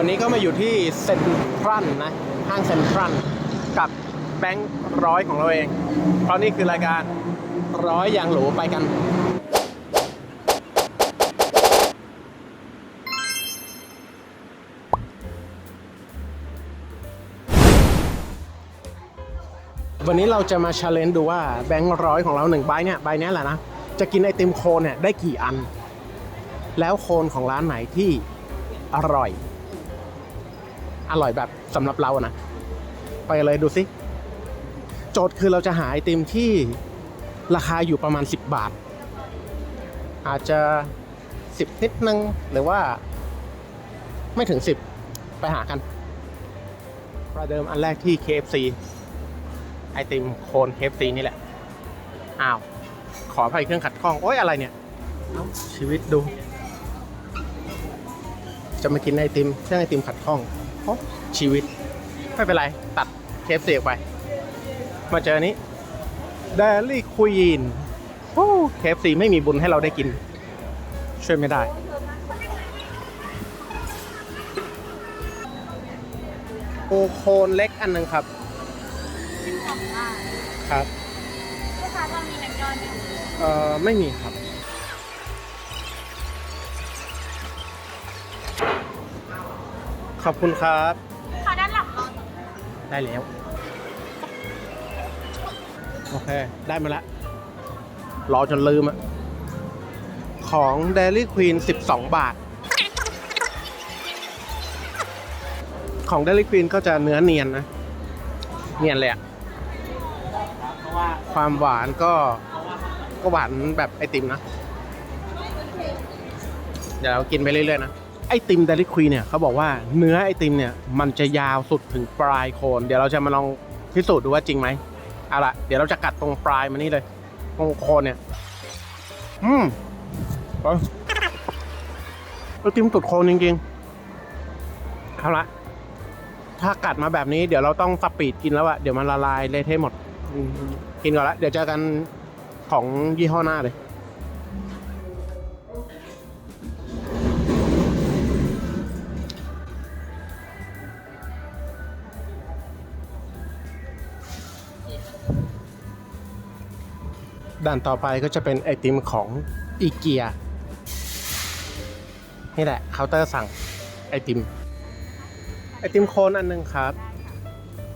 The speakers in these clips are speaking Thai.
วันนี้ก็มาอยู่ที่เซ็นทรัลนะ ห้างเซ็นทรัลกับแบงค์ร้อยของเราเอง เพราะนี่คือรายการร้อยอย่างหรูไปกัน วันนี้เราจะมาชาเลนจ์ดูว่าแบงค์ร้อยของเราหนึ่งใบเนี่ยใบเนี้ยแหละนะ จะกินไอติมโคนเนี่ยได้กี่อัน แล้วโคนของร้านไหนที่อร่อย อร่อยแบบสำหรับเรานะ ไปเลยดูสิ โจทย์คือเราจะหาไอติมที่ราคาอยู่ประมาณ 10 บาท อาจจะ 10 นิดนึง หรือว่า ไม่ถึง 10 ไปหากัน ประเดิมอันแรกที่ KFC ไอติมโคน KFC นี่แหละ อ้าว ขออภัยเครื่องขัดข้อง โอ๊ย อะไรเนี่ย ชีวิตดู จะมากินไอติมเครื่องไอติมขัดข้อง ชีวิต ไม่เป็นไร ตัดเคฟเสียกไป มาเจอนี้ Dairy Queen โอ้เคฟซีไม่มีบุญให้เราได้กิน ช่วยไม่ได้โอโคนเล็กอันหนึ่งครับสิบสองบาทครับลูกค้าเรามีแบงค์ย่อยไหมเอ่อ ไม่มีครับ อบคุณครับลูกค้าด้านหลังรอได้แล้ว โอเค ได้มาแล้วรอจนลืมอะของ Dairy Queen 12 บาท ของ Dairy Queen ก็จะเนื้อเนียนนะ เนียนเลยอะความหวานก็ก็หวานแบบไอติมนะ เดี๋ยวเรากินไปเรื่อยๆนะ ไอติม Dairy Queen เนี่ยเขาบอกว่าเนื้อไอติมเนี่ยมันจะยาวสุดถึงปลายโคน เดี๋ยวเราจะมาลองพิสูจน์ดูว่าจริงไหมเอาละเดี๋ยวเราจะกัดตรงปลายมันนี่เลย ตรงโคนเนี่ย อืมเอ้ยไอติมสุดโคนจริงๆเอาละถ้ากัดมาแบบนี้เดี๋ยวเราต้องสปีดกินแล้วอะเดี๋ยวมันละลายเละเทะหมด กินก่อนละ เดี๋ยวเจอกันของยี่ห้อหน้าเลย ด่านต่อไปก็จะเป็นไอติมของอีเกียนี่แหละเคาน์เตอร์สั่งไอติม ไอติมโคนอันหนึงครับ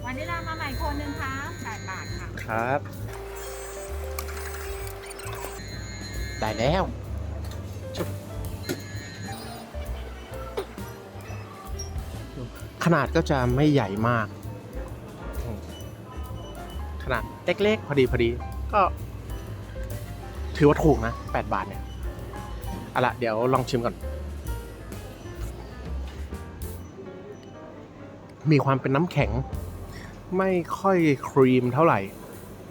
วันนี้เรามาใหม่คนหนึ่งค่ะแปดบาทค่ะ ครับ ได้แล้วชุบขนาดก็จะไม่ใหญ่มาก ขนาดเล็กๆพอดีพอดีก็ ถือว่าถูกนะ 8 บาทเนี่ยเอาละเดี๋ยวลองชิมก่อน มีความเป็นน้ำแข็ง ไม่ค่อยครีมเท่าไหร่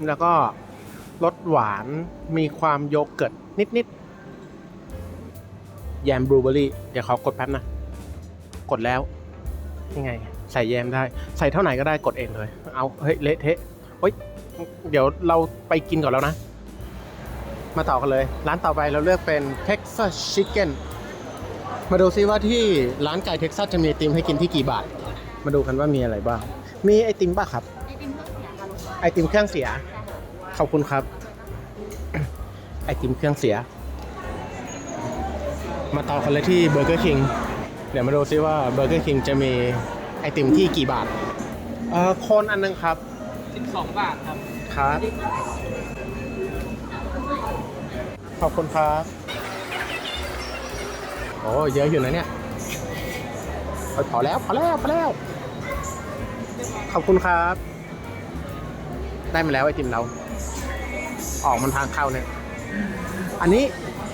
แล้วก็รสหวานมีความโยเกิร์ตนิดๆ แยมบลูเบอร์รี่ เดี๋ยวเขากดแป๊บนะ กดแล้ว ยังไง ใส่แยมได้ ใส่เท่าไหร่ก็ได้กดเองเลย เอา เฮ้ย เละเทะเฮ้ย เดี๋ยวเราไปกินก่อนแล้วนะ มาต่อกันเลย ร้านต่อไปเราเลือกเป็น Texas Chicken มาดูซิว่าที่ร้านไก่เท็กซัสจะมีไอติมให้กินที่กี่บาท มาดูกันว่ามีอะไรบ้าง มีไอติมป่ะครับ ไอติมเพิ่งเสียค่ะลูกค้าไอติมเครื่องเสีย ขอบคุณครับ ไอติมเครื่องเสีย มาต่อกันเลยที่เบอร์เกอร์คิง เดี๋ยวมาดูซิว่าเบอร์เกอร์คิงจะมีไอติมที่กี่บาท เออโคนอันนึงครับ 12 บาทครับ ครับ ขอบคุณครับโอ้เยอะอยู่นะเนี่ยเอ้ยพอแล้วพอแล้วพอแล้ว ขอบคุณครับ ได้มาแล้วไอติมเรา ออกมันทางเข้าเนี่ย อันนี้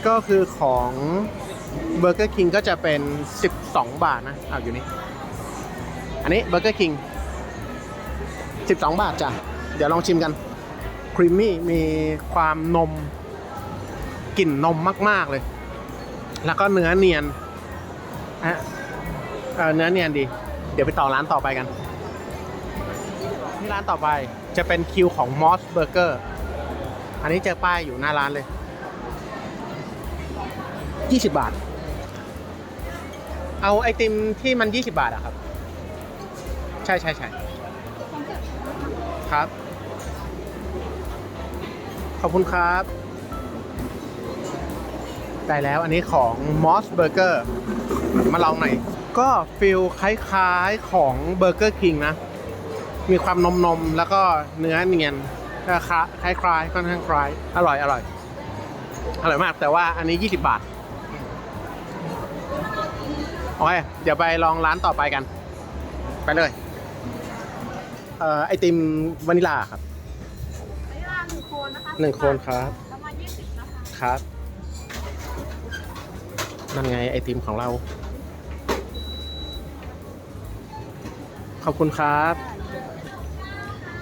ก็คือของเบอร์เกอร์คิงก็จะเป็น 12 บาทนะเอาอยู่นี่ อันนี้เบอร์เกอร์คิง12 บาทจ้ะ เดี๋ยวลองชิมกัน ครีมมี่มีความนม กลิ่นนมมาก ๆ เลย แล้วก็เนื้อเนียนฮะเออเนื้อเนียนดี เดี๋ยวไปต่อร้านต่อไปกัน ที่ร้านต่อไปจะเป็นคิวของมอสเบอร์เกอร์ อันนี้เจอป้ายอยู่หน้าร้านเลย 20 บาท เอาไอติมที่มัน 20 บาทอะครับ ใช่ใช่ใช่ครับ ขอบคุณครับ ได้แล้วอันนี้ของ Moss Burger มาลองหน่อย ก็ฟิลคล้ายๆของ Burger King นะ มีความนมนมๆแล้วก็เนื้อเนียนก็คล้ายคล้ายๆค่อนข้างคล้าย อร่อยอร่อย อร่อยมาก แต่ว่าอันนี้ 20 บาท โอเค เดี๋ยวไปลองร้านต่อไปกัน ไปเลย เอ่อ ไอติมวานิลาครับวานิลาหนึ่งโคนนะคะหนึ่งโคนครับประมาณยี่สิบนะคะ ครับ นั่นไงไอติมของเรา ขอบคุณครับ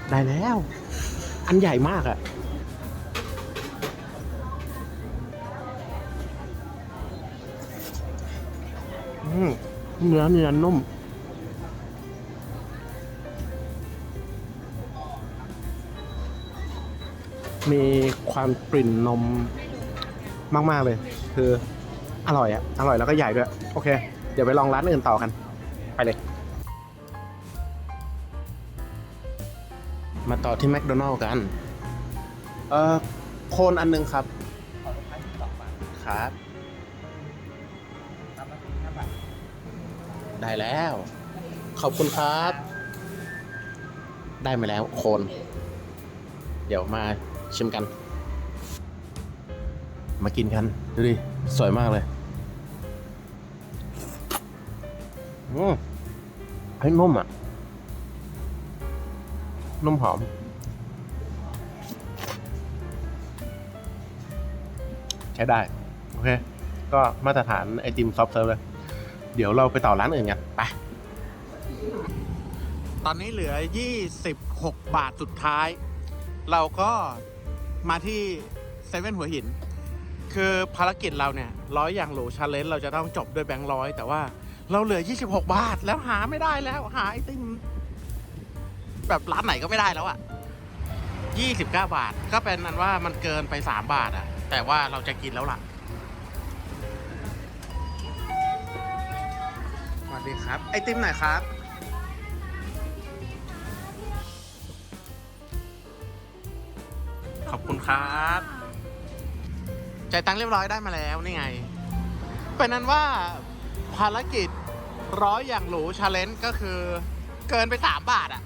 ได้แล้ว อันใหญ่มากอะเนื้อเนื้อนุ่ม มีความกลิ่นนมมาก ๆ เลย คือ อร่อยอะอร่อยแล้วก็ใหญ่ด้วย โอเค เดี๋ยวไปลองร้านอื่นต่อกัน ไปเลย มาต่อที่แมคโดนัลล์กัน เอ่อ โคนอันหนึงครับครับได้แล้ว ขอบคุณครับ ได้มาแล้วโคน เดี๋ยวมาชิมกัน มากินกัน ดูดิ สวยมากเลย อืมเฮ้ยนุ่มอะ นุ่มหอม ใช้ได้ โอเค ก็มาตรฐานไอติมซอฟต์เซิร์ฟเลย เดี๋ยวเราไปต่อร้านอื่นกันไปตอนนี้เหลือ 26 บาทสุดท้าย เราก็มาที่เซเว่นหัวหิน คือภารกิจเราเนี่ยร้อยอย่างโหลชาเลนจ์เราจะต้องจบด้วยแบงค์ร้อยแต่ว่า เราเหลือ 26 บาท แล้วหาไม่ได้แล้ว หาไอติมแบบร้านไหนก็ไม่ได้แล้วอะ29 บาท ก็เป็นนั้นว่ามันเกินไป 3 บาทอะแต่ว่าเราจะกินแล้วล่ะ สวัสดีครับ ไอติมไหนครับ ขอบคุณครับจ่ายตังค์เรียบร้อยได้มาแล้วนี่ไงเป็นนั้นว่า ภารกิจร้อยอย่างหรูชาเลนจ์ก็คือเกินไปสามบาทอะ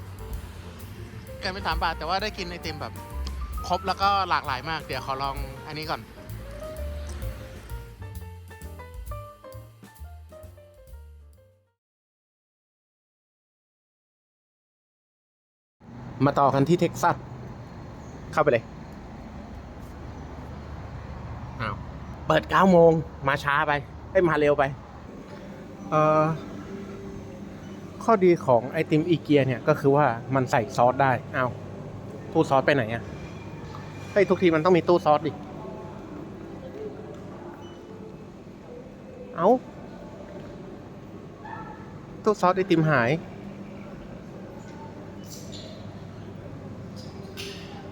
เกินไปสามบาท แต่ว่าได้กินไอติมแบบ ครบแล้วก็หลากหลายมาก เดี๋ยวขอลองอันนี้ก่อน มาต่อกันที่เท็กซัส เข้าไปเลย อ้าว เปิด9โมง มาช้าไปเอ้ยมาเร็วไปเอ่อ ข้อดีของไอติมอีเกียเนี่ยก็คือว่ามันใส่ซอสได้เอาตู้ซอสไปไหนอะเฮ้ยทุกทีมันต้องมีตู้ซอสดิ เอาตู้ซอสไอติมหาย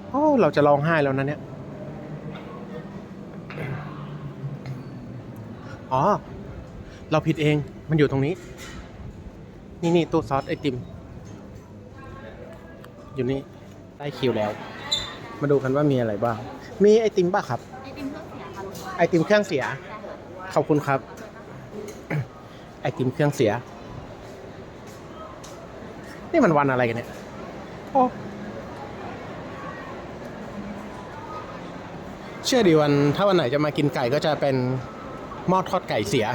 โอ้เราจะร้องไห้แล้วนะเนี่ย อ๋อ เราผิดเอง มันอยู่ตรงนี้ นี่นี่ตู้ซอสไอติม อยู่นี่ได้คิวแล้ว มาดูกันว่ามีอะไรบ้าง มีไอติมบ้างครับ ไอติมเครื่องเสียค่ะลูกค้าไอติมเครื่องเสีย ขอบคุณครับ ไอติมเครื่องเสีย นี่มันวันอะไรกันเนี่ย โอ้ เชื่อดีวัน ถ้าวันไหนจะมากินไก่ก็จะเป็นหม้อทอดไก่เสีย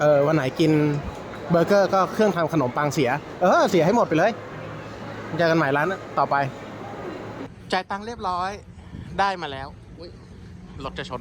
เออวันไหนกินเบอร์เกอร์ก็เครื่องทำขนมปังเสีย เออ เสียให้หมดไปเลยเจอกันใหม่ร้านต่อไป จ่ายตังค์เรียบร้อยได้มาแล้วรถจะชน